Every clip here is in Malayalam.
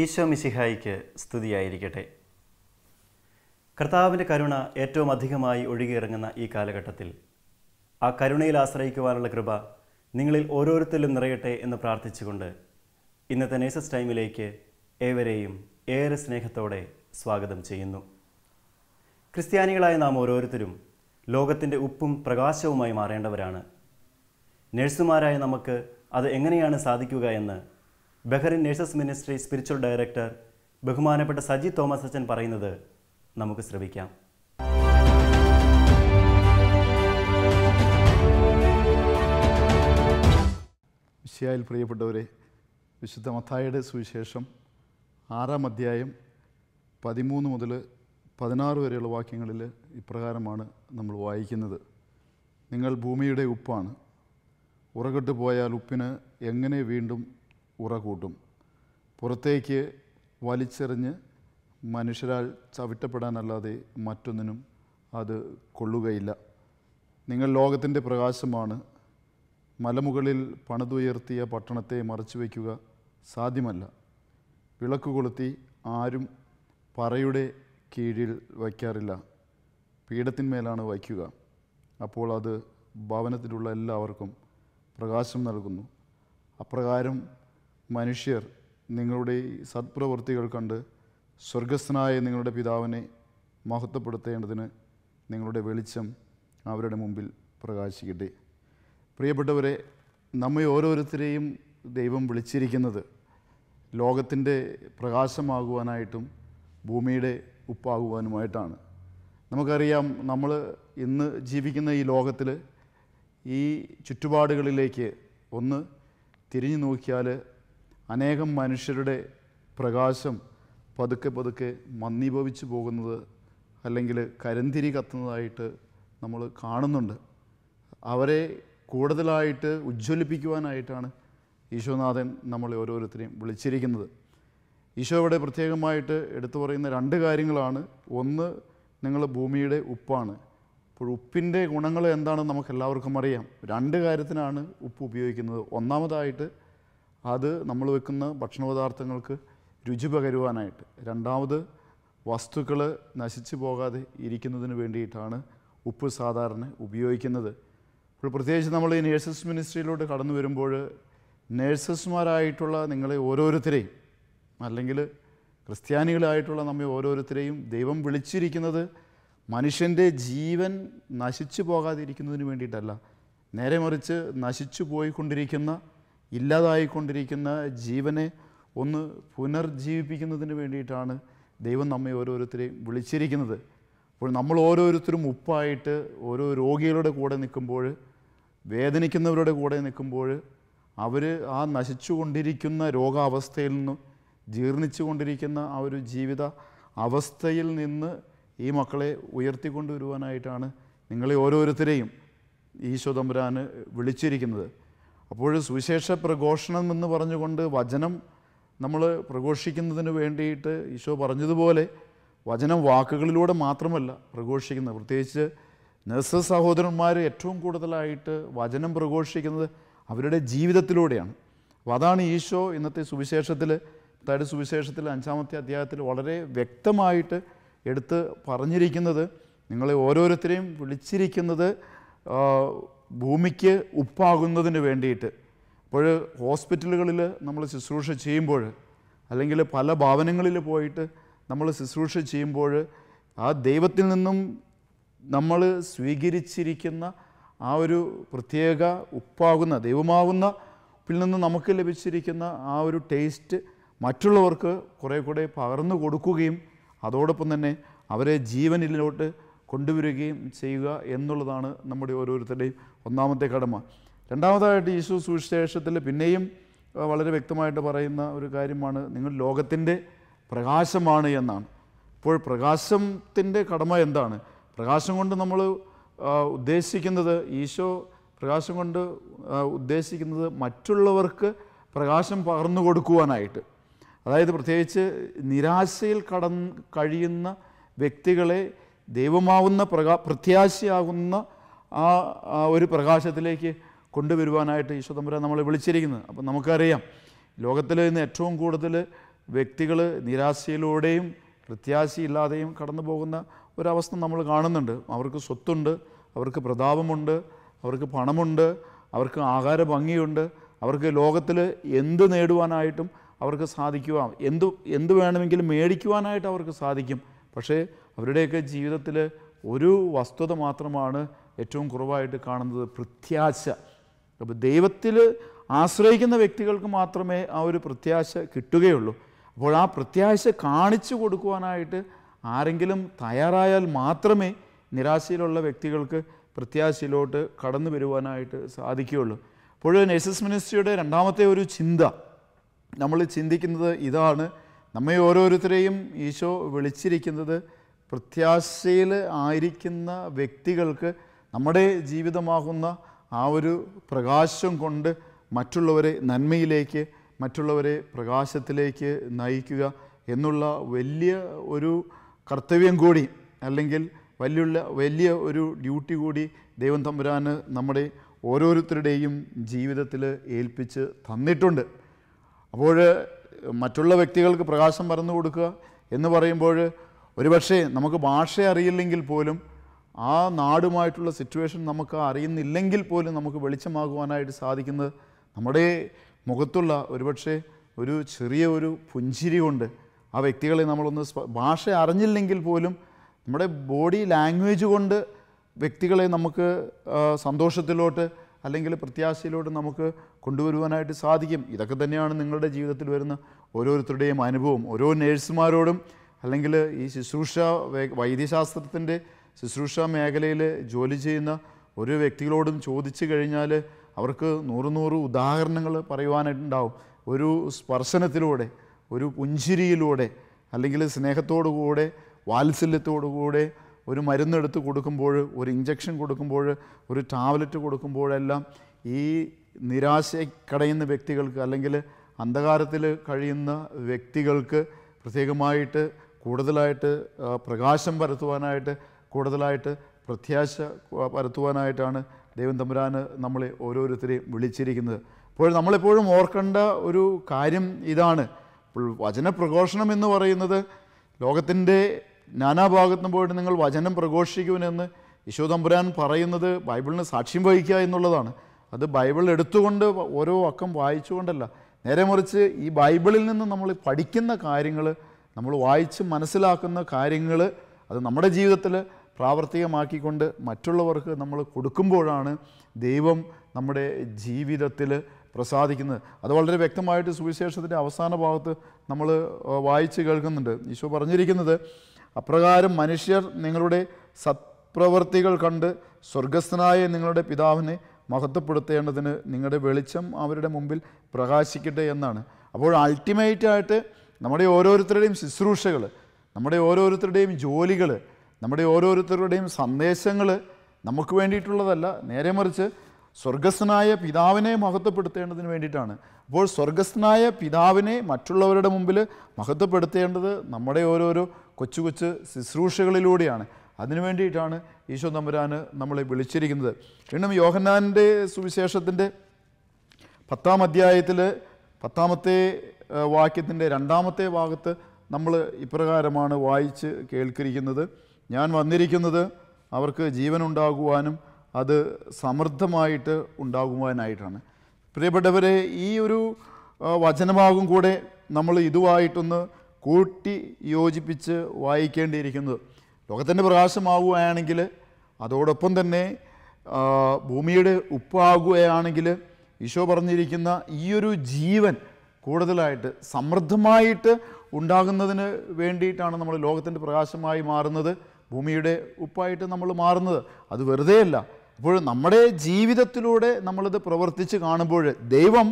ഈശോ മിശിഹായിക്ക് സ്തുതിയായിരിക്കട്ടെ. കർത്താവിന്റെ കരുണ ഏറ്റവും അധികമായി ഒഴുകിയിറങ്ങുന്ന ഈ കാലഘട്ടത്തിൽ ആ കരുണയിൽ ആശ്രയിക്കുവാനുള്ള കൃപ നിങ്ങളിൽ ഓരോരുത്തരിലും നിറയട്ടെ എന്ന് പ്രാർത്ഥിച്ചുകൊണ്ട് ഇന്നത്തെ നേഴ്സസ് ടൈമിലേക്ക് ഏവരെയും ഏറെ സ്നേഹത്തോടെ സ്വാഗതം ചെയ്യുന്നു. ക്രിസ്ത്യാനികളായ നാം ഓരോരുത്തരും ലോകത്തിന്റെ ഉപ്പും പ്രകാശവുമായി മാറേണ്ടവരാണ്. നഴ്സുമാരായ നമുക്ക് അത് എങ്ങനെയാണ് സാധിക്കുക എന്ന് Bahrain nurses ministry spiritual director ബഹുമാനപ്പെട്ട സജി തോമസ് അച്ഛൻ പറയുന്നത് നമുക്ക് ശ്രവിക്കാം. വിഷയായിൽ പ്രിയപ്പെട്ടവരെ വിശുദ്ധ മത്തായുടെ സുവിശേഷം ആറാം അധ്യായം പതിമൂന്ന് മുതൽ പതിനാറ് വരെയുള്ള വാക്യങ്ങളിൽ ഇപ്രകാരമാണ് നമ്മൾ വായിക്കുന്നത്. നിങ്ങൾ ഭൂമിയുടെ ഉപ്പാണ്. ഉറകെട്ട് പോയാൽ ഉപ്പിന് എങ്ങനെ വീണ്ടും ഉറ കൂട്ടും. പുറത്തേക്ക് വലിച്ചെറിഞ്ഞ് മനുഷ്യരാൽ ചവിട്ടപ്പെടാനല്ലാതെ മറ്റൊന്നിനും അത് കൊള്ളുകയില്ല. നിങ്ങൾ ലോകത്തിന്റെ പ്രകാശമാണ്. മലമുകളിൽ പണിതുയർത്തിയ പട്ടണത്തെ മറച്ചു വയ്ക്കുക സാധ്യമല്ല. വിളക്ക് കൊളുത്തി ആരും പറയുടെ കീഴിൽ വയ്ക്കാറില്ല. പീഠത്തിന്മേലാണ് വയ്ക്കുക. അപ്പോൾ അത് ഭവനത്തിലുള്ള എല്ലാവർക്കും പ്രകാശം നൽകുന്നു. അപ്രകാരം മനുഷ്യർ നിങ്ങളുടെ സത്പ്രവൃത്തികൾ കണ്ട് സ്വർഗസ്ഥനായ നിങ്ങളുടെ പിതാവിനെ മഹത്വപ്പെടുത്തേണ്ടതിന് നിങ്ങളുടെ വെളിച്ചം അവരുടെ മുമ്പിൽ പ്രകാശിക്കട്ടെ. പ്രിയപ്പെട്ടവരെ നമ്മെ ഓരോരുത്തരെയും ദൈവം വിളിച്ചിരിക്കുന്നത് ലോകത്തിന്റെ പ്രകാശമാകുവാനായിട്ടും ഭൂമിയുടെ ഉപ്പാകുവാനുമായിട്ടാണ്. നമുക്കറിയാം നമ്മൾ ഇന്ന് ജീവിക്കുന്ന ഈ ലോകത്തിൽ ഈ ചുറ്റുപാടുകളിലേക്ക് ഒന്ന് തിരിഞ്ഞു നോക്കിയാൽ അനേകം മനുഷ്യരുടെ പ്രകാശം പതുക്കെ പതുക്കെ മന്ദീഭവിച്ചു പോകുന്നത് അല്ലെങ്കിൽ കരിന്തിരി കത്തുന്നതായിട്ട് നമ്മൾ കാണുന്നുണ്ട്. അവരെ കൂടുതലായിട്ട് ഉജ്ജ്വലിപ്പിക്കുവാനായിട്ടാണ് ഈശോനാഥൻ നമ്മളെ ഓരോരുത്തരെയും വിളിച്ചിരിക്കുന്നത്. ഈശോ ഇവിടെ പ്രത്യേകമായിട്ട് എടുത്തു പറയുന്ന രണ്ട് കാര്യങ്ങളാണ്. ഒന്ന് നിങ്ങൾ ഭൂമിയുടെ ഉപ്പാണ്. അപ്പോൾ ഉപ്പിന്റെ ഗുണങ്ങൾ എന്താണെന്ന് നമുക്കെല്ലാവർക്കും അറിയാം. രണ്ട് കാര്യത്തിനാണ് ഉപ്പ് ഉപയോഗിക്കുന്നത്. ഒന്നാമതായിട്ട് അത് നമ്മൾ വെക്കുന്ന ഭക്ഷണപദാർത്ഥങ്ങൾക്ക് രുചി പകരുവാനായിട്ട്. രണ്ടാമത് വസ്തുക്കൾ നശിച്ചു പോകാതെ ഇരിക്കുന്നതിന് വേണ്ടിയിട്ടാണ് ഉപ്പ് സാധാരണ ഉപയോഗിക്കുന്നത്. ഇപ്പോൾ പ്രത്യേകിച്ച് നമ്മൾ ഈ നേഴ്സസ് മിനിസ്ട്രിയിലോട്ട് കടന്നു വരുമ്പോൾ നേഴ്സസ്മാരായിട്ടുള്ള നിങ്ങളെ ഓരോരുത്തരെയും അല്ലെങ്കിൽ ക്രിസ്ത്യാനികളായിട്ടുള്ള നമ്മെ ഓരോരുത്തരെയും ദൈവം വിളിച്ചിരിക്കുന്നത് മനുഷ്യന്റെ ജീവൻ നശിച്ചു പോകാതിരിക്കുന്നതിന് വേണ്ടിയിട്ടല്ല. നേരെ മറിച്ച് നശിച്ചു പോയിക്കൊണ്ടിരിക്കുന്ന ഇല്ലാതായിക്കൊണ്ടിരിക്കുന്ന ജീവനെ ഒന്ന് പുനർജീവിപ്പിക്കുന്നതിന് വേണ്ടിയിട്ടാണ് ദൈവം നമ്മെ ഓരോരുത്തരെയും വിളിച്ചിരിക്കുന്നത്. അപ്പോൾ നമ്മൾ ഓരോരുത്തരും ഉപ്പായിട്ട് ഓരോ രോഗികളുടെ കൂടെ നിൽക്കുമ്പോൾ വേദനിക്കുന്നവരുടെ കൂടെ നിൽക്കുമ്പോൾ അവർ ആ നശിച്ചു കൊണ്ടിരിക്കുന്ന രോഗാവസ്ഥയിൽ നിന്നും ജീർണിച്ചു കൊണ്ടിരിക്കുന്ന ആ ഒരു ജീവിത അവസ്ഥയിൽ നിന്ന് ഈ മക്കളെ ഉയർത്തിക്കൊണ്ടുവരുവാനായിട്ടാണ് നിങ്ങളെ ഓരോരുത്തരെയും ഈശോ തമ്പുരാന് വിളിച്ചിരിക്കുന്നത്. അപ്പോൾ സുവിശേഷ പ്രഘോഷണം എന്ന് പറഞ്ഞുകൊണ്ട് വചനം നമ്മൾ പ്രഘോഷിക്കുന്നതിന് വേണ്ടിയിട്ട് ഈശോ പറഞ്ഞതുപോലെ വചനം വാക്കുകളിലൂടെ മാത്രമല്ല പ്രഘോഷിക്കുന്നത്. പ്രത്യേകിച്ച് നഴ്സ് സഹോദരന്മാർ ഏറ്റവും കൂടുതലായിട്ട് വചനം പ്രഘോഷിക്കുന്നത് അവരുടെ ജീവിതത്തിലൂടെയാണ്. അപ്പോൾ അതാണ് ഈശോ ഇന്നത്തെ സുവിശേഷത്തിൽ അതായത് സുവിശേഷത്തിൽ അഞ്ചാമത്തെ അധ്യായത്തിൽ വളരെ വ്യക്തമായിട്ട് എടുത്ത് പറഞ്ഞിരിക്കുന്നത്. നിങ്ങളെ ഓരോരുത്തരെയും വിളിച്ചിരിക്കുന്നത് ഭൂമിക്ക് ഉപ്പാകുന്നതിന് വേണ്ടിയിട്ട്. അപ്പോൾ ഹോസ്പിറ്റലുകളിൽ നമ്മൾ ശുശ്രൂഷ ചെയ്യുമ്പോൾ അല്ലെങ്കിൽ പല ഭവനങ്ങളിൽ പോയിട്ട് നമ്മൾ ശുശ്രൂഷ ചെയ്യുമ്പോൾ ആ ദൈവത്തിൽ നിന്നും നമ്മൾ സ്വീകരിച്ചിരിക്കുന്ന ആ ഒരു പ്രത്യേക ഉപ്പാകുന്ന ദൈവമാകുന്ന ഉപ്പിൽ നിന്ന് നമുക്ക് ലഭിച്ചിരിക്കുന്ന ആ ഒരു ടേസ്റ്റ് മറ്റുള്ളവർക്ക് കുറേ കൂടെ പകർന്നു കൊടുക്കുകയും അതോടൊപ്പം തന്നെ അവരെ ജീവനിലോട്ട് കൊണ്ടുവരികയും ചെയ്യുക എന്നുള്ളതാണ് നമ്മുടെ ഓരോരുത്തരുടെയും ഒന്നാമത്തെ കടമ. രണ്ടാമതായിട്ട് യേശു സുവിശേഷത്തിൽ പിന്നെയും വളരെ വ്യക്തമായിട്ട് പറയുന്ന ഒരു കാര്യമാണ് നിങ്ങൾ ലോകത്തിന്റെ പ്രകാശമാണ് എന്നാണ്. ഇപ്പോൾ പ്രകാശത്തിന്റെ കടമ എന്താണ്? പ്രകാശം കൊണ്ട് നമ്മൾ ഉദ്ദേശിക്കുന്നത് ഈശോ പ്രകാശം കൊണ്ട് ഉദ്ദേശിക്കുന്നത് മറ്റുള്ളവർക്ക് പ്രകാശം പകർന്നു കൊടുക്കുവാനായിട്ട്. അതായത് പ്രത്യേകിച്ച് നിരാശയിൽ കടന്ന് കഴിയുന്ന വ്യക്തികളെ ദൈവമാവുന്ന പ്രകാ പ്രത്യാശയാകുന്ന ആ ഒരു പ്രകാശത്തിലേക്ക് കൊണ്ടുവരുവാനായിട്ട് ഈശോ തമ്പുരാൻ നമ്മളെ വിളിച്ചിരിക്കുന്നത്. അപ്പം നമുക്കറിയാം ലോകത്തിൽ ഇന്ന് ഏറ്റവും കൂടുതൽ വ്യക്തികൾ നിരാശയിലൂടെയും പ്രത്യാശയില്ലാതെയും കടന്നു പോകുന്ന ഒരവസ്ഥ നമ്മൾ കാണുന്നുണ്ട്. അവർക്ക് സ്വത്തുണ്ട് അവർക്ക് പ്രതാപമുണ്ട് അവർക്ക് പണമുണ്ട് അവർക്ക് ആഹാര ഭംഗിയുണ്ട് അവർക്ക് ലോകത്തിൽ എന്ത് നേടുവാനായിട്ടും അവർക്ക് സാധിക്കുക എന്ത് എന്ത് വേണമെങ്കിലും മേടിക്കുവാനായിട്ട് അവർക്ക് സാധിക്കും. പക്ഷേ അവരുടെയൊക്കെ ജീവിതത്തിൽ ഒരു വസ്തുത മാത്രമാണ് ഏറ്റവും കുറവായിട്ട് കാണുന്നത് പ്രത്യാശ. അപ്പോൾ ദൈവത്തിൽ ആശ്രയിക്കുന്ന വ്യക്തികൾക്ക് മാത്രമേ ആ ഒരു പ്രത്യാശ കിട്ടുകയുള്ളൂ. അപ്പോൾ ആ പ്രത്യാശ കാണിച്ചു കൊടുക്കുവാനായിട്ട് ആരെങ്കിലും തയ്യാറായാൽ മാത്രമേ നിരാശയിലുള്ള വ്യക്തികൾക്ക് പ്രത്യാശയിലോട്ട് കടന്നു വരുവാനായിട്ട് സാധിക്കുകയുള്ളൂ. അപ്പോൾ നഴ്സസ് മിനിസ്ട്രിയുടെ രണ്ടാമത്തെ ഒരു ചിന്ത. നമ്മൾ ചിന്തിക്കുന്നത് ഇതാണ്. നമ്മെ ഓരോരുത്തരെയും ഈശോ വിളിച്ചിരിക്കുന്നത് പ്രത്യാശയിൽ ആയിരിക്കുന്ന വ്യക്തികൾക്ക് നമ്മുടെ ജീവിതമാകുന്ന ആ ഒരു പ്രകാശം കൊണ്ട് മറ്റുള്ളവരെ നന്മയിലേക്ക് മറ്റുള്ളവരെ പ്രകാശത്തിലേക്ക് നയിക്കുക എന്നുള്ള വലിയ ഒരു കർത്തവ്യം കൂടി അല്ലെങ്കിൽ വലിയുള്ള വലിയ ഒരു ഡ്യൂട്ടി കൂടി ദൈവം തമ്പുരാന് നമ്മുടെ ഓരോരുത്തരുടെയും ജീവിതത്തിൽ ഏൽപ്പിച്ച് തന്നിട്ടുണ്ട്. അപ്പോൾ മറ്റുള്ള വ്യക്തികൾക്ക് പ്രകാശം പരന്നു കൊടുക്കുക എന്ന് പറയുമ്പോൾ ഒരുപക്ഷെ നമുക്ക് ഭാഷ അറിയില്ലെങ്കിൽ പോലും ആ നാടുമായിട്ടുള്ള സിറ്റുവേഷൻ നമുക്ക് അറിയുന്നില്ലെങ്കിൽ പോലും നമുക്ക് വെളിച്ചമാകുവാനായിട്ട് സാധിക്കുന്നത് നമ്മുടെ മുഖത്തുള്ള ഒരുപക്ഷെ ഒരു ചെറിയ ഒരു പുഞ്ചിരി കൊണ്ട് ആ വ്യക്തികളെ നമ്മളൊന്ന് ഭാഷ അറിഞ്ഞില്ലെങ്കിൽ പോലും നമ്മുടെ ബോഡി ലാംഗ്വേജ് കൊണ്ട് വ്യക്തികളെ നമുക്ക് സന്തോഷത്തിലോട്ട് അല്ലെങ്കിൽ പ്രത്യാശയിലോട്ട് നമുക്ക് കൊണ്ടുവരുവാനായിട്ട് സാധിക്കും. ഇതൊക്കെ തന്നെയാണ് നിങ്ങളുടെ ജീവിതത്തിൽ വരുന്ന ഓരോരുത്തരുടെയും അനുഭവം. ഓരോ നേഴ്സുമാരോടും അല്ലെങ്കിൽ ഈ ശുശ്രൂഷ വൈദ്യശാസ്ത്രത്തിന്റെ ശുശ്രൂഷ മേഖലയിൽ ജോലി ചെയ്യുന്ന ഓരോ വ്യക്തികളോടും ചോദിച്ചു കഴിഞ്ഞാൽ അവർക്ക് നൂറ് നൂറ് ഉദാഹരണങ്ങൾ പറയുവാനായിട്ടുണ്ടാവും. ഒരു സ്പർശനത്തിലൂടെ ഒരു പുഞ്ചിരിയിലൂടെ അല്ലെങ്കിൽ സ്നേഹത്തോടു കൂടെ വാത്സല്യത്തോടു കൂടെ ഒരു മരുന്നെടുത്ത് കൊടുക്കുമ്പോൾ ഒരു ഇഞ്ചക്ഷൻ കൊടുക്കുമ്പോൾ ഒരു ടാബ്ലറ്റ് കൊടുക്കുമ്പോഴെല്ലാം ഈ നിരാശ കടയുന്ന വ്യക്തികൾക്ക് അല്ലെങ്കിൽ അന്ധകാരത്തിൽ കഴിയുന്ന വ്യക്തികൾക്ക് പ്രത്യേകമായിട്ട് കൂടുതലായിട്ട് പ്രകാശം പരത്തുവാനായിട്ട് കൂടുതലായിട്ട് പ്രത്യാശ പരത്തുവാനായിട്ടാണ് ദൈവം തമ്പുരാന് നമ്മളെ ഓരോരുത്തരെയും വിളിച്ചിരിക്കുന്നത്. അപ്പോൾ നമ്മളെപ്പോഴും ഓർക്കേണ്ട ഒരു കാര്യം ഇതാണ്. വചന വചനപ്രഘോഷണം എന്ന് പറയുന്നത് ലോകത്തിന്റെ നാനാഭാഗത്തും പോയിട്ട് നിങ്ങൾ വചനം പ്രഘോഷിക്കുമെന്ന് യശോ തമ്പുരാൻ പറയുന്നത് ബൈബിളിന് സാക്ഷ്യം വഹിക്കുക എന്നുള്ളതാണ്. അത് ബൈബിൾ എടുത്തുകൊണ്ട് ഓരോ അക്കം വായിച്ചുകൊണ്ടല്ല. നേരെ മറിച്ച് ഈ ബൈബിളിൽ നിന്ന് നമ്മൾ പഠിക്കുന്ന കാര്യങ്ങൾ നമ്മൾ വായിച്ച് മനസ്സിലാക്കുന്ന കാര്യങ്ങൾ അത് നമ്മുടെ ജീവിതത്തിൽ പ്രാവർത്തികമാക്കിക്കൊണ്ട് മറ്റുള്ളവർക്ക് നമ്മൾ കൊടുക്കുമ്പോഴാണ് ദൈവം നമ്മുടെ ജീവിതത്തിൽ പ്രസാദിക്കുന്നത്. അത് വളരെ വ്യക്തമായിട്ട് സുവിശേഷത്തിന്റെ അവസാന ഭാഗത്ത് നമ്മൾ വായിച്ച് കേൾക്കുന്നുണ്ട്. ഈശോ പറഞ്ഞിരിക്കുന്നത് അപ്രകാരം മനുഷ്യർ നിങ്ങളുടെ സത്പ്രവൃത്തികൾ കണ്ട് സ്വർഗസ്ഥനായ നിങ്ങളുടെ പിതാവിനെ മഹത്വപ്പെടുത്തേണ്ടതിന് നിങ്ങളുടെ വെളിച്ചം അവരുടെ മുമ്പിൽ പ്രകാശിക്കട്ടെ എന്നാണ്. അപ്പോൾ അൾട്ടിമേറ്റായിട്ട് നമ്മുടെ ഓരോരുത്തരുടെയും ശുശ്രൂഷകൾ നമ്മുടെ ഓരോരുത്തരുടെയും ജോലികൾ നമ്മുടെ ഓരോരുത്തരുടെയും സന്ദേശങ്ങൾ നമുക്ക് വേണ്ടിയിട്ടുള്ളതല്ല നേരെ മറിച്ച് സ്വർഗസ്ഥനായ പിതാവിനെ മഹത്വപ്പെടുത്തേണ്ടതിന് വേണ്ടിയിട്ടാണ്. അപ്പോൾ സ്വർഗസ്ഥനായ പിതാവിനെ മറ്റുള്ളവരുടെ മുമ്പിൽ മഹത്വപ്പെടുത്തേണ്ടത് നമ്മുടെ ഓരോരോ കൊച്ചു കൊച്ചു ശുശ്രൂഷകളിലൂടെയാണ്. അതിനു വേണ്ടിയിട്ടാണ് ഈശോ നമ്പുരാന് നമ്മളെ വിളിച്ചിരിക്കുന്നത്. വീണ്ടും യോഹന്നാന്റെ സുവിശേഷത്തിന്റെ പത്താം അധ്യായത്തിൽ പത്താമത്തെ വാക്യത്തിന്റെ രണ്ടാമത്തെ ഭാഗത്ത് നമ്മൾ ഇപ്രകാരമാണ് വായിച്ച് കേൾക്കിരിക്കുന്നത്. ഞാൻ വന്നിരിക്കുന്നത് അവർക്ക് ജീവനുണ്ടാകുവാനും അത് സമൃദ്ധമായിട്ട് ഉണ്ടാകുവാനായിട്ടാണ്. പ്രിയപ്പെട്ടവരെ ഈ ഒരു വചനഭാഗം കൂടെ നമ്മൾ ഇതുമായിട്ടൊന്ന് കൂട്ടി യോജിപ്പിച്ച് വായിക്കേണ്ടിയിരിക്കുന്നത്. ലോകത്തിന്റെ പ്രകാശമാവുകയാണെങ്കിൽ അതോടൊപ്പം തന്നെ ഭൂമിയുടെ ഉപ്പാകുകയാണെങ്കിൽ ഈശോ പറഞ്ഞിരിക്കുന്ന ഈയൊരു ജീവൻ കൂടുതലായിട്ട് സമൃദ്ധമായിട്ട് ഉണ്ടാകുന്നതിന് വേണ്ടിയിട്ടാണ് നമ്മൾ ലോകത്തിന്റെ പ്രകാശമായി മാറുന്നത് ഭൂമിയുടെ ഉപ്പായിട്ട് നമ്മൾ മാറുന്നത്. അത് വെറുതെയല്ല. അപ്പോൾ നമ്മുടെ ജീവിതത്തിലൂടെ നമ്മളിത് പ്രവർത്തിച്ച് കാണുമ്പോൾ ദൈവം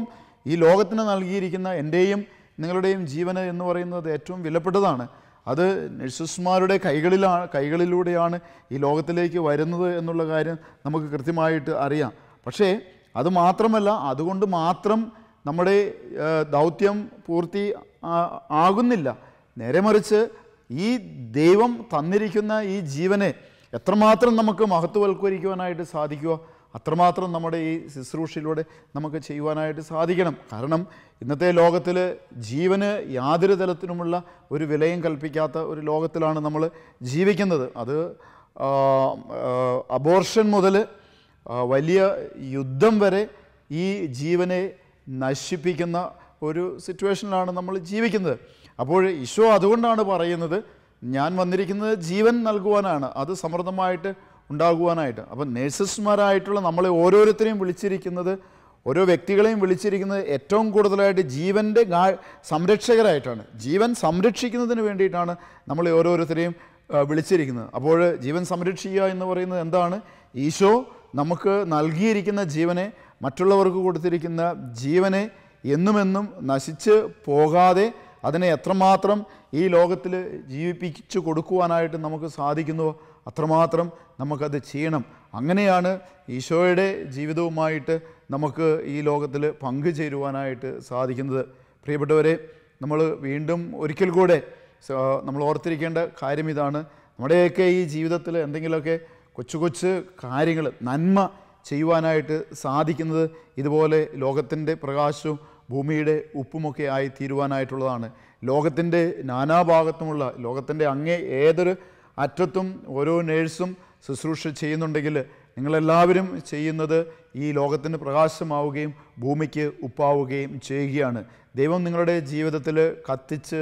ഈ ലോകത്തിന് നൽകിയിരിക്കുന്ന എന്റെയും നിങ്ങളുടെയും ജീവന് എന്ന് പറയുന്നത് ഏറ്റവും വിലപ്പെട്ടതാണ്. അത് നഴ്സസ്മാരുടെ കൈകളിലാണ് കൈകളിലൂടെയാണ് ഈ ലോകത്തിലേക്ക് വരുന്നത് എന്നുള്ള കാര്യം നമുക്ക് കൃത്യമായിട്ട് അറിയാം. പക്ഷേ അത് മാത്രമല്ല അതുകൊണ്ട് മാത്രം നമ്മുടെ ദൗത്യം പൂർത്തി ആകുന്നില്ല. നേരെ മറിച്ച് ഈ ദൈവം തന്നിരിക്കുന്ന ഈ ജീവനെ എത്രമാത്രം നമുക്ക് മഹത്വവൽക്കരിക്കുവാനായിട്ട് സാധിക്കുക അത്രമാത്രം നമ്മുടെ ഈ ശുശ്രൂഷയിലൂടെ നമുക്ക് ചെയ്യുവാനായിട്ട് സാധിക്കണം. കാരണം ഇന്നത്തെ ലോകത്തിൽ ജീവന് യാതൊരു തരത്തിലുമുള്ള ഒരു വിലയും കൽപ്പിക്കാത്ത ഒരു ലോകത്തിലാണ് നമ്മൾ ജീവിക്കുന്നത്. അത് അബോർഷൻ മുതൽ വലിയ യുദ്ധം വരെ ഈ ജീവനെ നശിപ്പിക്കുന്ന ഒരു സിറ്റുവേഷനിലാണ് നമ്മൾ ജീവിക്കുന്നത്. അപ്പോൾ ഈശോ അതുകൊണ്ടാണ് പറയുന്നത് ഞാൻ വന്നിരിക്കുന്നത് ജീവൻ നൽകുവാനാണ്. അത് സമൃദ്ധമായിട്ട് ഉണ്ടാകുവാനായിട്ട്. അപ്പം നേഴ്സസ്മാരായിട്ടുള്ള നമ്മളെ ഓരോരുത്തരെയും വിളിച്ചിരിക്കുന്നത് ഓരോ വ്യക്തികളെയും വിളിച്ചിരിക്കുന്നത് ഏറ്റവും കൂടുതലായിട്ട് ജീവന്റെ സംരക്ഷകരായിട്ടാണ്. ജീവൻ സംരക്ഷിക്കുന്നതിന് വേണ്ടിയിട്ടാണ് നമ്മളെ ഓരോരുത്തരെയും വിളിച്ചിരിക്കുന്നത്. അപ്പോൾ ജീവൻ സംരക്ഷിക്കുക എന്ന് പറയുന്നത് എന്താണ്? ഈശോ നമുക്ക് നൽകിയിരിക്കുന്ന ജീവനെ മറ്റുള്ളവർക്ക് കൊടുത്തിരിക്കുന്ന ജീവനെ എന്നുമെന്നും നശിച്ച് പോകാതെ അതിനെ എത്രമാത്രം ഈ ലോകത്തിൽ ജീവിപ്പിച്ചു കൊടുക്കുവാനായിട്ട് നമുക്ക് സാധിക്കുന്നുവോ അത്രമാത്രം നമുക്കത് ചെയ്യണം. അങ്ങനെയാണ് ഈശോയുടെ ജീവിതവുമായിട്ട് നമുക്ക് ഈ ലോകത്തിൽ പങ്കുചേരുവാനായിട്ട് സാധിക്കുന്നത്. പ്രിയപ്പെട്ടവരെ നമ്മൾ വീണ്ടും ഒരിക്കൽ കൂടെ നമ്മൾ ഓർത്തിരിക്കേണ്ട കാര്യം ഇതാണ്. നമ്മുടെയൊക്കെ ഈ ജീവിതത്തിൽ എന്തെങ്കിലുമൊക്കെ കൊച്ചു കൊച്ചു കാര്യങ്ങൾ നന്മ ചെയ്യുവാനായിട്ട് സാധിക്കുന്നത് ഇതുപോലെ ലോകത്തിന്റെ പ്രകാശവും ഭൂമിയുടെ ഉപ്പുമൊക്കെ ആയി തീരുവാനായിട്ടുള്ളതാണ് ലോകത്തിന്റെ നാനാഭാഗത്തുമുള്ള ലോകത്തിന്റെ അങ്ങേ ഏതൊരു അറ്റത്തും ഓരോ നേഴ്സും ശുശ്രൂഷ ചെയ്യുന്നുണ്ടെങ്കിൽ നിങ്ങളെല്ലാവരും ചെയ്യുന്നത് ഈ ലോകത്തിന് പ്രകാശമാവുകയും ഭൂമിക്ക് ഉപ്പാവുകയും ചെയ്യുകയാണ്. ദൈവം നിങ്ങളുടെ ജീവിതത്തിൽ കത്തിച്ച്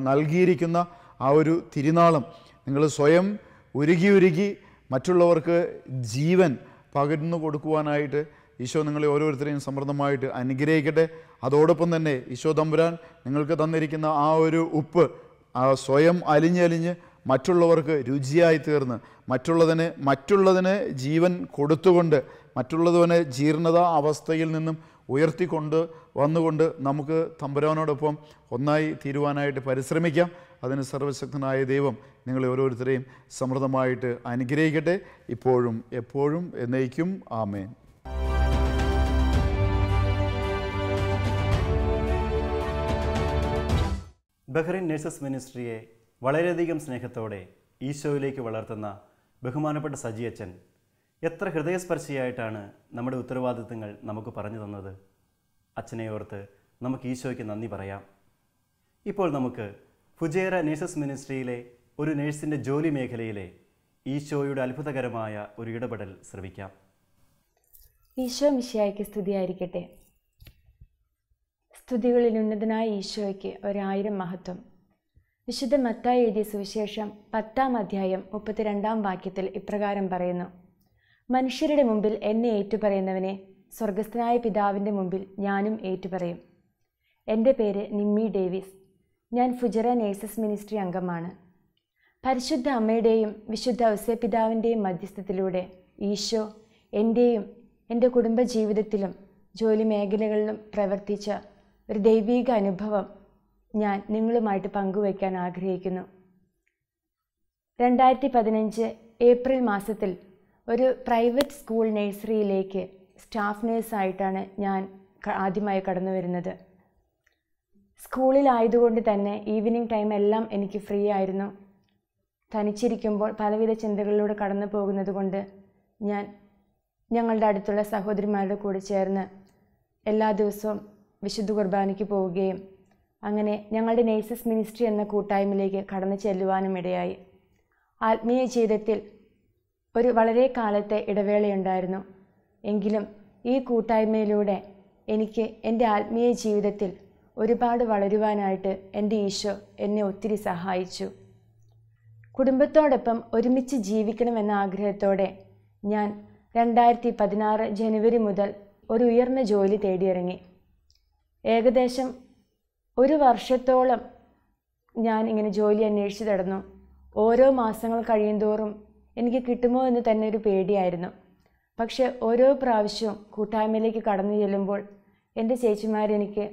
നൽകിയിരിക്കുന്ന ആ ഒരു തിരുനാളം നിങ്ങൾ സ്വയം ഉരുകി ഉരുകി മറ്റുള്ളവർക്ക് ജീവൻ പകർന്നു കൊടുക്കുവാനായിട്ട് ഈശോ നിങ്ങളെ ഓരോരുത്തരെയും സമൃദ്ധമായിട്ട് അനുഗ്രഹിക്കട്ടെ. അതോടൊപ്പം തന്നെ ഈശോ തമ്പുരാൻ നിങ്ങൾക്ക് തന്നിരിക്കുന്ന ആ ഒരു ഉപ്പ് സ്വയം അലിഞ്ഞലിഞ്ഞ് മറ്റുള്ളവർക്ക് രുചിയായി തീർന്ന് മറ്റുള്ളതിന് മറ്റുള്ളതിന് ജീവൻ കൊടുത്തുകൊണ്ട് മറ്റുള്ളതിനെ ജീർണത അവസ്ഥയിൽ നിന്നും ഉയർത്തിക്കൊണ്ട് വന്നുകൊണ്ട് നമുക്ക് തമ്പുരാനോടൊപ്പം ഒന്നായി തീരുവാനായിട്ട് പരിശ്രമിക്കാം. അതിന് സർവശക്തനായ ദൈവം നിങ്ങളെ ഓരോരുത്തരെയും സമൃദ്ധമായിട്ട് അനുഗ്രഹിക്കട്ടെ. ഇപ്പോഴും എപ്പോഴും എന്നേക്കും. ആമേൻ. ബഹ്റിൻ നഴ്സസ് മിനിസ്ട്രിയെ വളരെയധികം സ്നേഹത്തോടെ ഈശോയിലേക്ക് വളർത്തുന്ന ബഹുമാനപ്പെട്ട സജി സജിയച്ചൻ എത്ര ഹൃദയസ്പർശിയായിട്ടാണ് നമ്മുടെ ഉത്തരവാദിത്തങ്ങൾ നമുക്ക് പറഞ്ഞു തന്നത്? അച്ഛനെ ഓർത്ത് നമുക്ക് ഈശോയ്ക്ക് നന്ദി പറയാം. ഇപ്പോൾ നമുക്ക് ഫുജേറ നേഴ്സസ് മിനിസ്ട്രിയിലെ ഒരു നേഴ്സിന്റെ ജോലി മേഖലയിലെ ഈശോയുടെ അത്ഭുതകരമായ ഒരു ഇടപെടൽ ശ്രവിക്കാം ഈശോ മിശിയായ്ക്ക് സ്തുതിയായിരിക്കട്ടെ. സ്തുതികളിൽ ഉന്നതനായ ഈശോയ്ക്ക് ഒരായിരം മഹത്വം. വിശുദ്ധ മത്തായി എഴുതിയ സുവിശേഷം പത്താം അധ്യായം മുപ്പത്തിരണ്ടാം വാക്യത്തിൽ ഇപ്രകാരം പറയുന്നു. മനുഷ്യരുടെ മുമ്പിൽ എന്നെ ഏറ്റുപറയുന്നവനെ സ്വർഗസ്ഥനായ പിതാവിന്റെ മുമ്പിൽ ഞാനും ഏറ്റുപറയും. എന്റെ പേര് നിമ്മി ഡേവിസ്. ഞാൻ ഫുജറ നേഴ്സസ് മിനിസ്ട്രി അംഗമാണ്. പരിശുദ്ധ അമ്മയുടെയും വിശുദ്ധ ഔസേപിതാവിന്റെയും മധ്യസ്ഥത്തിലൂടെ ഈശോ എന്റെയും എന്റെ കുടുംബജീവിതത്തിലും ജോലി മേഖലകളിലും പ്രവർത്തിച്ച ഒരു ദൈവീക അനുഭവം ഞാൻ നിങ്ങളുമായിട്ട് പങ്കുവയ്ക്കാൻ ആഗ്രഹിക്കുന്നു. രണ്ടായിരത്തി പതിനഞ്ച് ഏപ്രിൽ മാസത്തിൽ ഒരു പ്രൈവറ്റ് സ്കൂൾ നഴ്സറിയിലേക്ക് സ്റ്റാഫ് നേഴ്സായിട്ടാണ് ഞാൻ ആദ്യമായി കടന്നു വരുന്നത്. സ്കൂളിലായതുകൊണ്ട് തന്നെ ഈവനിങ് ടൈം എല്ലാം എനിക്ക് ഫ്രീ ആയിരുന്നു. തനിച്ചിരിക്കുമ്പോൾ പലവിധ ചിന്തകളിലൂടെ കടന്നു പോകുന്നത് കൊണ്ട് ഞാൻ ഞങ്ങളുടെ അടുത്തുള്ള സഹോദരിമാരുടെ കൂടെ ചേർന്ന് എല്ലാ ദിവസവും വിശുദ്ധ കുർബാനയ്ക്ക് പോവുകയും അങ്ങനെ ഞങ്ങളുടെ നേഴ്സസ് മിനിസ്ട്രി എന്ന കൂട്ടായ്മയിലേക്ക് കടന്നു ചെല്ലുവാനും ഇടയായി. ആത്മീയ ജീവിതത്തിൽ ഒരു വളരെ കാലത്തെ ഇടവേളയുണ്ടായിരുന്നു. എങ്കിലും ഈ കൂട്ടായ്മയിലൂടെ എനിക്ക് എന്റെ ആത്മീയ ജീവിതത്തിൽ ഒരുപാട് വളരുവാനായിട്ട് എന്റെ ഈശോ എന്നെ ഒത്തിരി സഹായിച്ചു. കുടുംബത്തോടൊപ്പം ഒരുമിച്ച് ജീവിക്കണമെന്ന ആഗ്രഹത്തോടെ ഞാൻ രണ്ടായിരത്തി പതിനാറ് ജനുവരി മുതൽ ഒരു ഉയർന്ന ജോലി തേടിയിറങ്ങി. ഏകദേശം ഒരു വർഷത്തോളം ഞാൻ ഇങ്ങനെ ജോലി അന്വേഷിച്ച് നടന്നു. ഓരോ മാസങ്ങൾ കഴിയുന്തോറും എനിക്ക് കിട്ടുമോ എന്ന് തന്നെ ഒരു പേടിയായിരുന്നു. പക്ഷെ ഓരോ പ്രാവശ്യവും കൂട്ടായ്മയിലേക്ക് കടന്നു ചെല്ലുമ്പോൾ എന്റെ ചേച്ചിമാരെനിക്ക്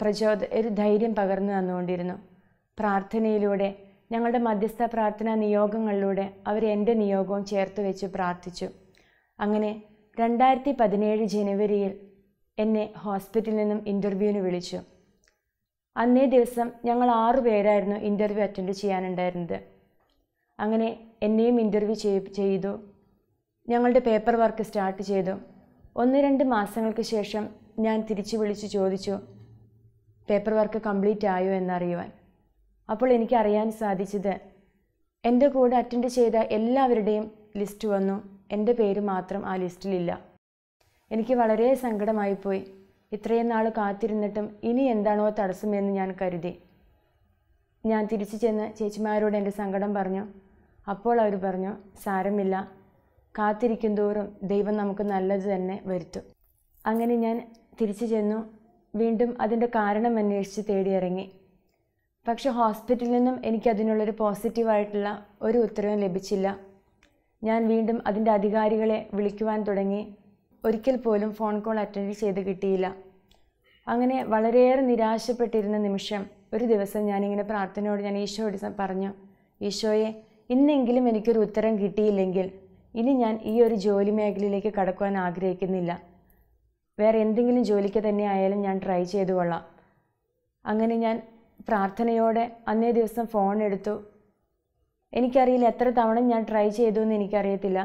പ്രചോദ ഒരു ധൈര്യം പകർന്നു തന്നുകൊണ്ടിരുന്നു. പ്രാർത്ഥനയിലൂടെ ഞങ്ങളുടെ മധ്യസ്ഥ പ്രാർത്ഥനാ നിയോഗങ്ങളിലൂടെ അവർ എന്റെ നിയോഗവും ചേർത്ത് വെച്ച് പ്രാർത്ഥിച്ചു. അങ്ങനെ രണ്ടായിരത്തി പതിനേഴ് ജനുവരിയിൽ എന്നെ ഹോസ്പിറ്റലിൽ നിന്നും ഇന്റർവ്യൂവിന് വിളിച്ചു. അന്നേ ദിവസം ഞങ്ങൾ ആറു പേരായിരുന്നു ഇന്റർവ്യൂ അറ്റൻഡ് ചെയ്യാനുണ്ടായിരുന്നത്. അങ്ങനെ എന്നെയും ഇന്റർവ്യൂ ചെയ്തു. ഞങ്ങളുടെ പേപ്പർ വർക്ക് സ്റ്റാർട്ട് ചെയ്തു. ഒന്ന് രണ്ട് മാസങ്ങൾക്ക് ശേഷം ഞാൻ തിരിച്ചു വിളിച്ച് ചോദിച്ചു പേപ്പർ വർക്ക് കംപ്ലീറ്റ് ആയോ എന്നറിയുവാൻ? അപ്പോൾ എനിക്ക് അറിയാൻ സാധിച്ചത് എന്റെ കൂടെ അറ്റൻഡ് ചെയ്ത എല്ലാവരുടെയും ലിസ്റ്റ് വന്നു. എന്റെ പേര് മാത്രം ആ ലിസ്റ്റിലില്ല എനിക്ക് വളരെ സങ്കടമായിപ്പോയി. ഇത്രയും നാൾ കാത്തിരുന്നിട്ടും ഇനി എന്താണോ തടസ്സമെന്ന് ഞാൻ കരുതി. ഞാൻ തിരിച്ചു ചെന്ന് ചേച്ചിമാരോട് എന്റെ സങ്കടം പറഞ്ഞു. അപ്പോൾ അവർ പറഞ്ഞു സാരമില്ല. കാത്തിരിക്കും തോറും ദൈവം നമുക്ക് നല്ലത് തന്നെ വരുത്തും. അങ്ങനെ ഞാൻ തിരിച്ചു ചെന്നു. വീണ്ടും അതിന്റെ കാരണം അന്വേഷിച്ച് തേടിയിറങ്ങി. പക്ഷെ ഹോസ്പിറ്റലിൽ നിന്നും എനിക്ക് അതിനുള്ളൊരു പോസിറ്റീവായിട്ടുള്ള ഒരു ഉത്തരവും ലഭിച്ചില്ല. ഞാൻ വീണ്ടും അതിന്റെ അധികാരികളെ വിളിക്കുവാൻ തുടങ്ങി. ഒരിക്കൽ പോലും ഫോൺ കോൾ അറ്റൻഡ് ചെയ്ത് കിട്ടിയില്ല. അങ്ങനെ വളരെയേറെ നിരാശപ്പെട്ടിരുന്ന നിമിഷം ഒരു ദിവസം ഞാനിങ്ങനെ പ്രാർത്ഥനയോട് ഞാൻ ഈശോയോട് പറഞ്ഞു ഈശോയെ ഇന്നെങ്കിലും എനിക്കൊരു ഉത്തരം കിട്ടിയില്ലെങ്കിൽ ഇനി ഞാൻ ഈ ഒരു ജോലി മേഖലയിലേക്ക് കടക്കുവാൻ ആഗ്രഹിക്കുന്നില്ല. വേറെ എന്തെങ്കിലും ജോലിക്ക് തന്നെ ആയാലും ഞാൻ ട്രൈ ചെയ്തു കൊള്ളാം. അങ്ങനെ ഞാൻ പ്രാർത്ഥനയോടെ അന്നേ ദിവസം ഫോൺ എടുത്തു. എനിക്കറിയില്ല എത്ര തവണ ഞാൻ ട്രൈ ചെയ്തു എന്ന് എനിക്കറിയത്തില്ല.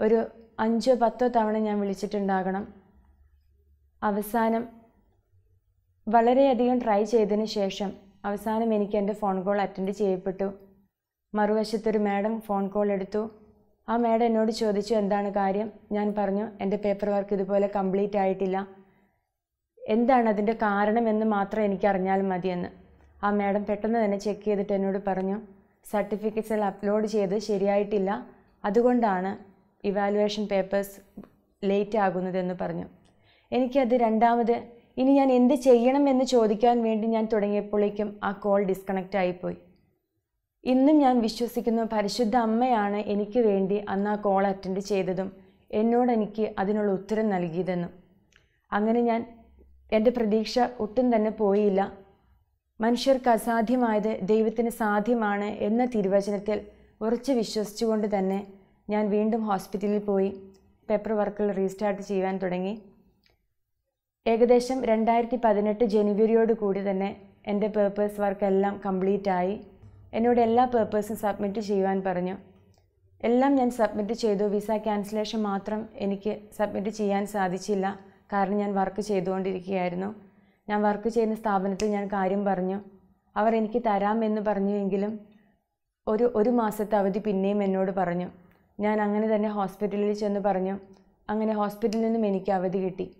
ഒരു അഞ്ചോ പത്തോ തവണ ഞാൻ വിളിച്ചിട്ടുണ്ടാകണം. അവസാനം വളരെയധികം ട്രൈ ചെയ്തതിന് ശേഷം അവസാനം എനിക്ക് എന്റെ ഫോൺ കോൾ അറ്റൻഡ് ചെയ്യപ്പെട്ടു. മറുവശത്തൊരു മാഡം ഫോൺ കോൾ എടുത്തു. ആ മാഡം എന്നോട് ചോദിച്ചു എന്താണ് കാര്യം? ഞാൻ പറഞ്ഞു എന്റെ പേപ്പർ വർക്ക് ഇതുപോലെ കംപ്ലീറ്റ് ആയിട്ടില്ല. എന്താണ് അതിന്റെ കാരണമെന്ന് മാത്രം എനിക്ക് അറിഞ്ഞാൽ മതിയെന്ന്. ആ മാഡം പെട്ടെന്ന് തന്നെ ചെക്ക് ചെയ്തിട്ട് എന്നോട് പറഞ്ഞു സർട്ടിഫിക്കറ്റ്സ് എല്ലാം അപ്ലോഡ് ചെയ്ത് ശരിയായിട്ടില്ല. അതുകൊണ്ടാണ് ഇവാലുവേഷൻ പേപ്പേഴ്സ് ലേറ്റ് ആകുന്നതെന്ന് പറഞ്ഞു. എനിക്കത് രണ്ടാമത് ഇനി ഞാൻ എന്ത് ചെയ്യണം എന്ന് ചോദിക്കാൻ വേണ്ടി ഞാൻ തുടങ്ങിയപ്പോഴേക്കും ആ കോൾ ഡിസ്കണക്റ്റ് ആയിപ്പോയി. ഇന്നും ഞാൻ വിശ്വസിക്കുന്ന പരിശുദ്ധ അമ്മയാണ് എനിക്ക് വേണ്ടി അന്ന് ആ കോൾ അറ്റൻഡ് ചെയ്തതും എന്നോട് എനിക്ക് അതിനുള്ള ഉത്തരം നൽകിയതെന്നും. അങ്ങനെ ഞാൻ എന്റെ പ്രതീക്ഷ ഒട്ടും തന്നെ പോയില്ല. മനുഷ്യർക്ക് അസാധ്യമായത് ദൈവത്തിന് സാധ്യമാണ് എന്ന തിരുവചനത്തിൽ ഉറച്ചു വിശ്വസിച്ചുകൊണ്ട് തന്നെ ഞാൻ വീണ്ടും ഹോസ്പിറ്റലിൽ പോയി പേപ്പർ വർക്കിൽ റീസ്റ്റാർട്ട് ചെയ്യുവാൻ തുടങ്ങി. ഏകദേശം രണ്ടായിരത്തി പതിനെട്ട് ജനുവരിയോട് കൂടി തന്നെ എന്റെ പേപ്പേഴ്സ് വർക്കെല്ലാം കംപ്ലീറ്റ് ആയി എന്നോട് എല്ലാ പേപ്പേഴ്സും സബ്മിറ്റ് ചെയ്യുവാൻ പറഞ്ഞു. എല്ലാം ഞാൻ സബ്മിറ്റ് ചെയ്തു. വിസ ക്യാൻസലേഷൻ മാത്രം എനിക്ക് സബ്മിറ്റ് ചെയ്യാൻ സാധിച്ചില്ല. കാരണം ഞാൻ വർക്ക് ചെയ്തുകൊണ്ടിരിക്കുകയായിരുന്നു. ഞാൻ വർക്ക് ചെയ്യുന്ന സ്ഥാപനത്തിൽ ഞാൻ കാര്യം പറഞ്ഞു. അവർ എനിക്ക് തരാമെന്ന് പറഞ്ഞുവെങ്കിലും ഒരു ഒരു മാസത്തെ അവധി പിന്നെയും എന്നോട് പറഞ്ഞു. ഞാൻ അങ്ങനെ തന്നെ ഹോസ്പിറ്റലിൽ ചെന്ന് പറഞ്ഞു. അങ്ങനെ ഹോസ്പിറ്റലിൽ നിന്നും എനിക്ക് അവധി കിട്ടി.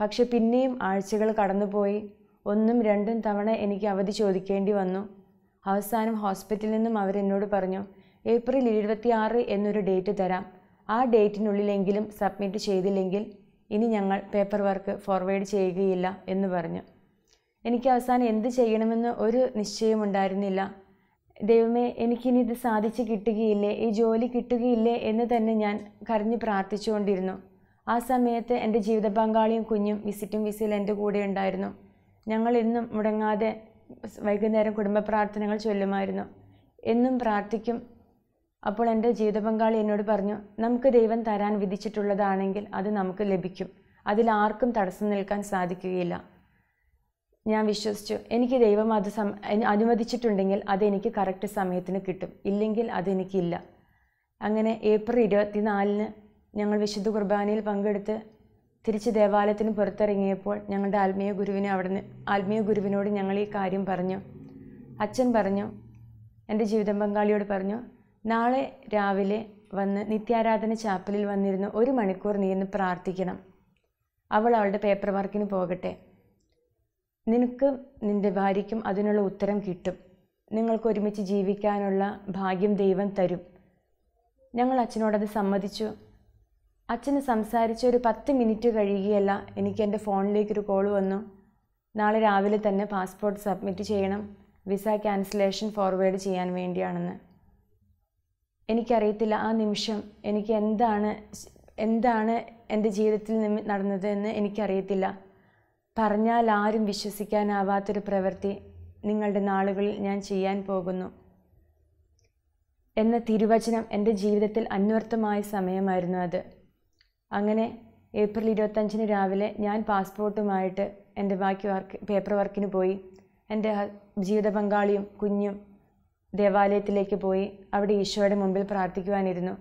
പക്ഷെ പിന്നെയും ആഴ്ചകൾ കടന്നുപോയി. ഒന്നും രണ്ടും തവണ എനിക്ക് അവധി ചോദിക്കേണ്ടി വന്നു. അവസാനം ഹോസ്പിറ്റലിൽ നിന്നും അവരെന്നോട് പറഞ്ഞു ഏപ്രിൽ ഇരുപത്തിയാറ് എന്നൊരു ഡേറ്റ് തരാം. ആ ഡേറ്റിനുള്ളിലെങ്കിലും സബ്മിറ്റ് ചെയ്തില്ലെങ്കിൽ ഇനി ഞങ്ങൾ പേപ്പർ വർക്ക് ഫോർവേഡ് ചെയ്യുകയില്ല എന്ന് പറഞ്ഞു. എനിക്ക് അവസാനം എന്ത് ചെയ്യണമെന്ന് ഒരു നിശ്ചയമുണ്ടായിരുന്നില്ല. ദൈവമേ എനിക്കിനി ഇത് സാധിച്ചു കിട്ടുകയില്ലേ? ഈ ജോലി കിട്ടുകയില്ലേ എന്ന് തന്നെ ഞാൻ കരഞ്ഞ് പ്രാർത്ഥിച്ചുകൊണ്ടിരുന്നു. ആ സമയത്ത് എന്റെ ജീവിത പങ്കാളിയും കുഞ്ഞും വിസിറ്റും വിസിൽ എന്റെ കൂടെ ഉണ്ടായിരുന്നു. ഞങ്ങൾ എന്നും മുടങ്ങാതെ വൈകുന്നേരം കുടുംബ പ്രാർത്ഥനകൾ ചൊല്ലുമായിരുന്നു. എന്നും പ്രാർത്ഥിക്കും. അപ്പോൾ എന്റെ ജീവിത പങ്കാളി എന്നോട് പറഞ്ഞു നമുക്ക് ദൈവം തരാൻ വിധിച്ചിട്ടുള്ളതാണെങ്കിൽ അത് നമുക്ക് ലഭിക്കും. അതിൽ ആർക്കും തടസ്സം നിൽക്കാൻ സാധിക്കുകയില്ല. ഞാൻ വിശ്വസിച്ചു. എനിക്ക് ദൈവം അത് സം അനുവദിച്ചിട്ടുണ്ടെങ്കിൽ അതെനിക്ക് കറക്റ്റ് സമയത്തിന് കിട്ടും. ഇല്ലെങ്കിൽ അതെനിക്കില്ല അങ്ങനെ ഏപ്രിൽ ഇരുപത്തിനാലിന് ഞങ്ങൾ വിശുദ്ധ കുർബാനയിൽ പങ്കെടുത്ത് തിരിച്ച് ദേവാലയത്തിന് പുറത്തിറങ്ങിയപ്പോൾ ഞങ്ങളുടെ ആത്മീയ ഗുരുവിനെ അവിടുന്ന് ആത്മീയ ഗുരുവിനോട് ഞങ്ങൾ ഈ കാര്യം പറഞ്ഞു. അച്ഛൻ പറഞ്ഞു എന്റെ ജീവിതം പങ്കാളിയോട് പറഞ്ഞു നാളെ രാവിലെ വന്ന് നിത്യാരാധന ചാപ്പലിൽ വന്നിരുന്ന് ഒരു മണിക്കൂർ നീ ഇന്ന് പ്രാർത്ഥിക്കണം. അവൾ അവളുടെ പേപ്പർ വർക്കിന് പോകട്ടെ. നിനക്കും നിന്റെ ഭാര്യയ്ക്കും അതിനുള്ള ഉത്തരം കിട്ടും. നിങ്ങൾക്ക് ഒരുമിച്ച് ജീവിക്കാനുള്ള ഭാഗ്യം ദൈവം തരും. ഞങ്ങൾ അച്ഛനോടത് സമ്മതിച്ചു. അച്ഛന് സംസാരിച്ച ഒരു പത്ത് മിനിറ്റ് കഴിയുകയല്ല എനിക്ക് എന്റെ ഫോണിലേക്കൊരു കോൾ വന്നു. നാളെ രാവിലെ തന്നെ പാസ്പോർട്ട് സബ്മിറ്റ് ചെയ്യണം. വിസ ക്യാൻസലേഷൻ ഫോർവേഡ് ചെയ്യാൻ വേണ്ടിയാണെന്ന്. എനിക്കറിയത്തില്ല ആ നിമിഷം എനിക്ക് എന്താണ് എന്താണ് എന്റെ ജീവിതത്തിൽ നടന്നത് എന്ന് എനിക്കറിയത്തില്ല. പറഞ്ഞാൽ ആരും വിശ്വസിക്കാനാവാത്തൊരു പ്രവൃത്തി നിങ്ങളുടെ നാളുകളിൽ ഞാൻ ചെയ്യാൻ പോകുന്നു. എന്ന തിരുവചനം എന്റെ ജീവിതത്തിൽ അന്വർത്ഥമായ സമയമായിരുന്നു അത്. അങ്ങനെ ഏപ്രിൽ ഇരുപത്തഞ്ചിന് രാവിലെ ഞാൻ പാസ്പോർട്ടുമായിട്ട് എന്റെ ബാക്കി വർക്ക് പേപ്പർ വർക്കിന് പോയി. എന്റെ ജീവിത പങ്കാളിയും കുഞ്ഞും ദേവാലയത്തിലേക്ക് പോയി. അവിടെ ഈശോയുടെ മുമ്പിൽ പ്രാർത്ഥിക്കുവാനിരുന്നു.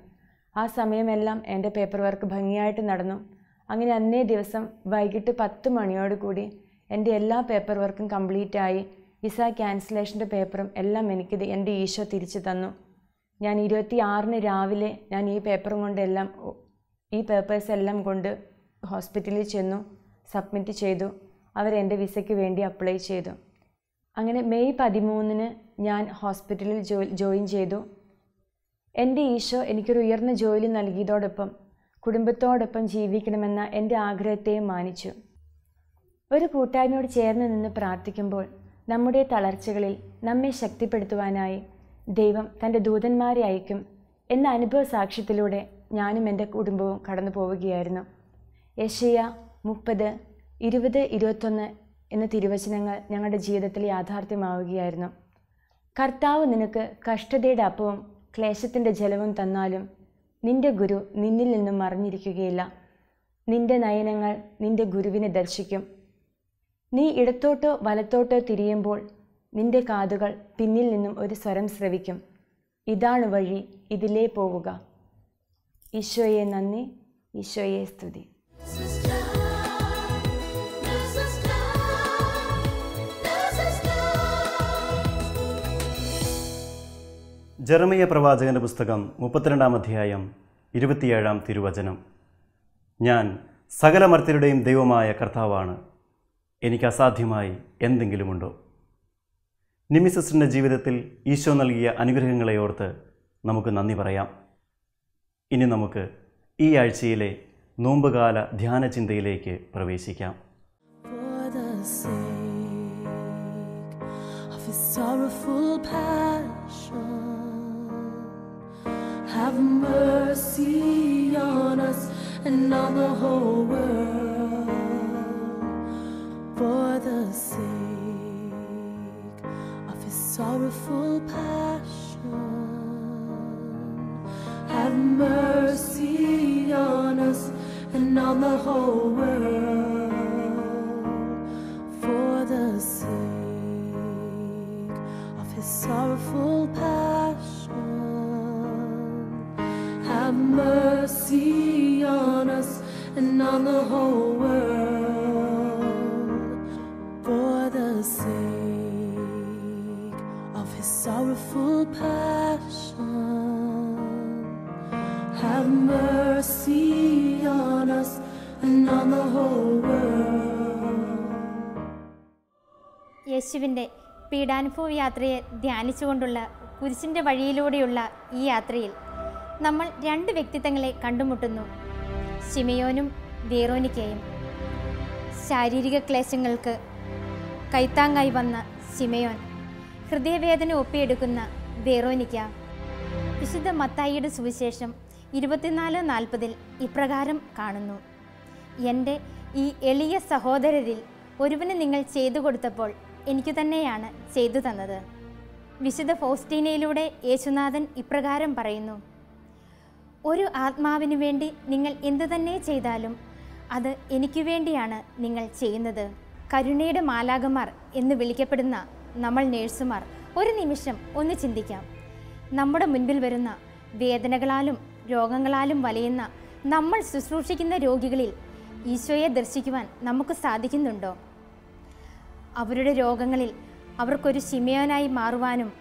ആ സമയമെല്ലാം എന്റെ പേപ്പർ വർക്ക് ഭംഗിയായിട്ട് നടന്നു. അങ്ങനെ അന്നേ ദിവസം വൈകിട്ട് പത്ത് മണിയോട് കൂടി എന്റെ എല്ലാ പേപ്പർ വർക്കും കംപ്ലീറ്റ് ആയി. വിസ ക്യാൻസലേഷന്റെ പേപ്പറും എല്ലാം എനിക്ക് എന്റെ ഈശോ തിരിച്ചു തന്നു. ഞാൻ ഇരുപത്തി ആറിന് രാവിലെ ഞാൻ ഈ പേപ്പറും കൊണ്ടെല്ലാം ഈ പേപ്പേഴ്സ് എല്ലാം കൊണ്ട് ഹോസ്പിറ്റലിൽ ചെന്നു സബ്മിറ്റ് ചെയ്തു. അവരെന്റെ വിസയ്ക്ക് വേണ്ടി അപ്ലൈ ചെയ്തു. അങ്ങനെ മെയ് പതിമൂന്നിന് ഞാൻ ഹോസ്പിറ്റലിൽ ജോയിൻ ചെയ്തു. എന്റെ ഈശോ എനിക്കൊരു ഉയർന്ന ജോലി നൽകിയതോടൊപ്പം കുടുംബത്തോടൊപ്പം ജീവിക്കണമെന്ന എന്റെ ആഗ്രഹത്തെയും മാനിച്ചു. ഒരു കൂട്ടായ്മയോട് ചേർന്ന് നിന്ന് പ്രാർത്ഥിക്കുമ്പോൾ നമ്മുടെ തളർച്ചകളിൽ നമ്മെ ശക്തിപ്പെടുത്തുവാനായി ദൈവം തന്റെ ദൂതന്മാരെ അയക്കും എന്ന അനുഭവ സാക്ഷ്യത്തിലൂടെ ഞാനും എന്റെ കുടുംബവും കടന്നു പോവുകയായിരുന്നു. യശയ മുപ്പത് ഇരുപത് ഇരുപത്തൊന്ന് എന്ന തിരുവചനങ്ങൾ ഞങ്ങളുടെ ജീവിതത്തിൽ യാഥാർത്ഥ്യമാവുകയായിരുന്നു. കർത്താവ് നിനക്ക് കഷ്ടതയുടെ അപ്പവും ക്ലേശത്തിന്റെ ജലവും തന്നാലും നിന്റെ ഗുരു നിന്നിൽ നിന്നും മറിഞ്ഞിരിക്കുകയില്ല നിന്റെ നയനങ്ങൾ നിന്റെ ഗുരുവിനെ ദർശിക്കും. നീ ഇടത്തോട്ടോ വലത്തോട്ടോ തിരിയുമ്പോൾ നിന്റെ കാതുകൾ പിന്നിൽ നിന്നും ഒരു സ്വരം ശ്രവിക്കും ഇതാണ് വഴി ഇതിലേ പോവുക. ഈശോയെ നന്ദി ഈശോയെ സ്തുതി. ജെറമിയ പ്രവാചകന്റെ പുസ്തകം മുപ്പത്തിരണ്ടാം അധ്യായം ഇരുപത്തിയേഴാം തിരുവചനം. ഞാൻ സകല മർത്തരുടെയും ദൈവമായ കർത്താവാണ്. എനിക്ക് അസാധ്യമായി എന്തെങ്കിലുമുണ്ടോ? നിമിസസിന്റെ ജീവിതത്തിൽ ഈശോ നൽകിയ അനുഗ്രഹങ്ങളെ ഓർത്ത് നമുക്ക് നന്ദി പറയാം. ഇനി നമുക്ക് ഈ ആഴ്ചയിലെ നോമ്പുകാല ധ്യാന ചിന്തയിലേക്ക് പ്രവേശിക്കാം sorrowful passion, have mercy on us and on the whole world. യേശുവിന്റെ പീഡാനുഭവ യാത്രയെ ധ്യാനിച്ചുകൊണ്ടുള്ള കുരിശിന്റെ വഴിയിലൂടെയുള്ള ഈ യാത്രയിൽ നമ്മൾ രണ്ട് വ്യക്തിത്വങ്ങളെ കണ്ടുമുട്ടുന്നു. ശിമയോനും വേറോനിക്കയും. ശാരീരിക ക്ലേശങ്ങൾക്ക് കൈത്താങ്ങായി വന്ന ശിമയോൻ ഹൃദയവേദന ഒപ്പിയെടുക്കുന്ന വേറോനിക്ക. വിശുദ്ധ മത്തായിയുടെ സുവിശേഷം ഇരുപത്തിനാല് നാൽപ്പതിൽ ഇപ്രകാരം കാണുന്നു. എന്റെ ഈ എളിയ സഹോദരരിൽ ഒരുവന് നിങ്ങൾ ചെയ്തു കൊടുത്തപ്പോൾ എനിക്ക് തന്നെയാണ് ചെയ്തു തന്നത്. വിശുദ്ധ ഫോസ്റ്റീനയിലൂടെ യേശുനാഥൻ ഇപ്രകാരം പറയുന്നു ഒരു ആത്മാവിനു വേണ്ടി നിങ്ങൾ എന്തു തന്നെ ചെയ്താലും അത് എനിക്ക് വേണ്ടിയാണ് നിങ്ങൾ ചെയ്യുന്നത്. കരുണയുടെ മാലാകമാർ എന്ന് വിളിക്കപ്പെടുന്ന നമ്മൾ നേഴ്സുമാർ ഒരു നിമിഷം ഒന്ന് ചിന്തിക്കാം. നമ്മുടെ മുൻപിൽ വരുന്ന വേദനകളാലും രോഗങ്ങളാലും വലയുന്ന നമ്മൾ ശുശ്രൂഷിക്കുന്ന രോഗികളിൽ ഈശോയെ ദർശിക്കുവാൻ നമുക്ക് സാധിക്കുന്നുണ്ടോ? അവരുടെ രോഗങ്ങളിൽ അവർക്കൊരു ശിമയോനായി മാറുവാനും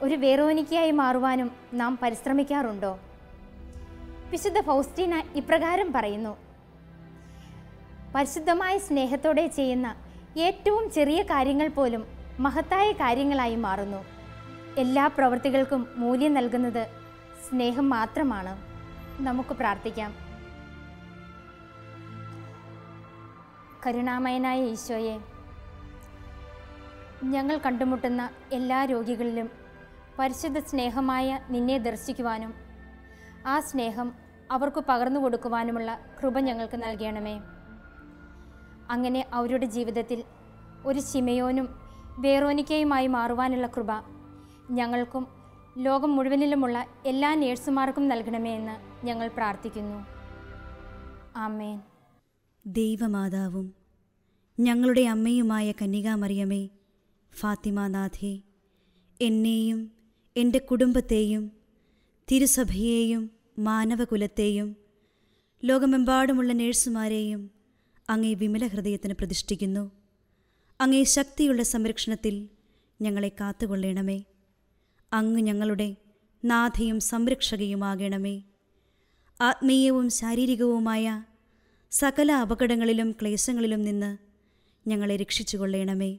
ഒരു വേറോനിക്കയായി മാറുവാനും നാം പരിശ്രമിക്കാറുണ്ടോ? വിശുദ്ധ ഫൗസ്റ്റീന ഇപ്രകാരം പറയുന്നു. പരിശുദ്ധമായ സ്നേഹത്തോടെ ചെയ്യുന്ന ഏറ്റവും ചെറിയ കാര്യങ്ങൾ പോലും മഹത്തായ കാര്യങ്ങളായി മാറുന്നു. എല്ലാ പ്രവൃത്തികൾക്കും മൂല്യം നൽകുന്നത് സ്നേഹം മാത്രമാണ്. നമുക്ക് പ്രാർത്ഥിക്കാം. കരുണാമയനായ ഈശോയെ ഞങ്ങൾ കണ്ടുമുട്ടുന്ന എല്ലാ രോഗികളിലും പരിശുദ്ധ സ്നേഹമായ നിന്നെ ദർശിക്കുവാനും ആ സ്നേഹം അവർക്ക് പകർന്നു കൊടുക്കുവാനുമുള്ള കൃപ ഞങ്ങൾക്ക് നൽകണമേ. അങ്ങനെ അവരുടെ ജീവിതത്തിൽ ഒരു ശിമയോനും വേറോനിക്കയുമായി മാറുവാനുള്ള കൃപ ഞങ്ങൾക്കും ലോകം മുഴുവനിലുമുള്ള എല്ലാ നേഴ്സുമാർക്കും നൽകണമേ എന്ന് ഞങ്ങൾ പ്രാർത്ഥിക്കുന്നു. ആമേൻ. ദൈവമാതാവും ഞങ്ങളുടെ അമ്മയുമായ കന്യകാമറിയമേ ഫാത്തിമാനാഥേ എന്നെയും എന്റെ കുടുംബത്തെയും തിരുസഭയെയും മാനവകുലത്തെയും ലോകമെമ്പാടുമുള്ള നേഴ്സുമാരെയും അങ്ങേ വിമല ഹൃദയത്തിന് പ്രതിഷ്ഠിക്കുന്നു. അങ്ങേ ശക്തിയുള്ള സംരക്ഷണത്തിൽ ഞങ്ങളെ കാത്തുകൊള്ളണമേ. അങ്ങ് ഞങ്ങളുടെ നാഥയും സംരക്ഷകയുമാകണമേ. ആത്മീയവും ശാരീരികവുമായ സകല അപകടങ്ങളിലും ക്ലേശങ്ങളിലും നിന്ന് ഞങ്ങളെ രക്ഷിച്ചുകൊള്ളണമേ.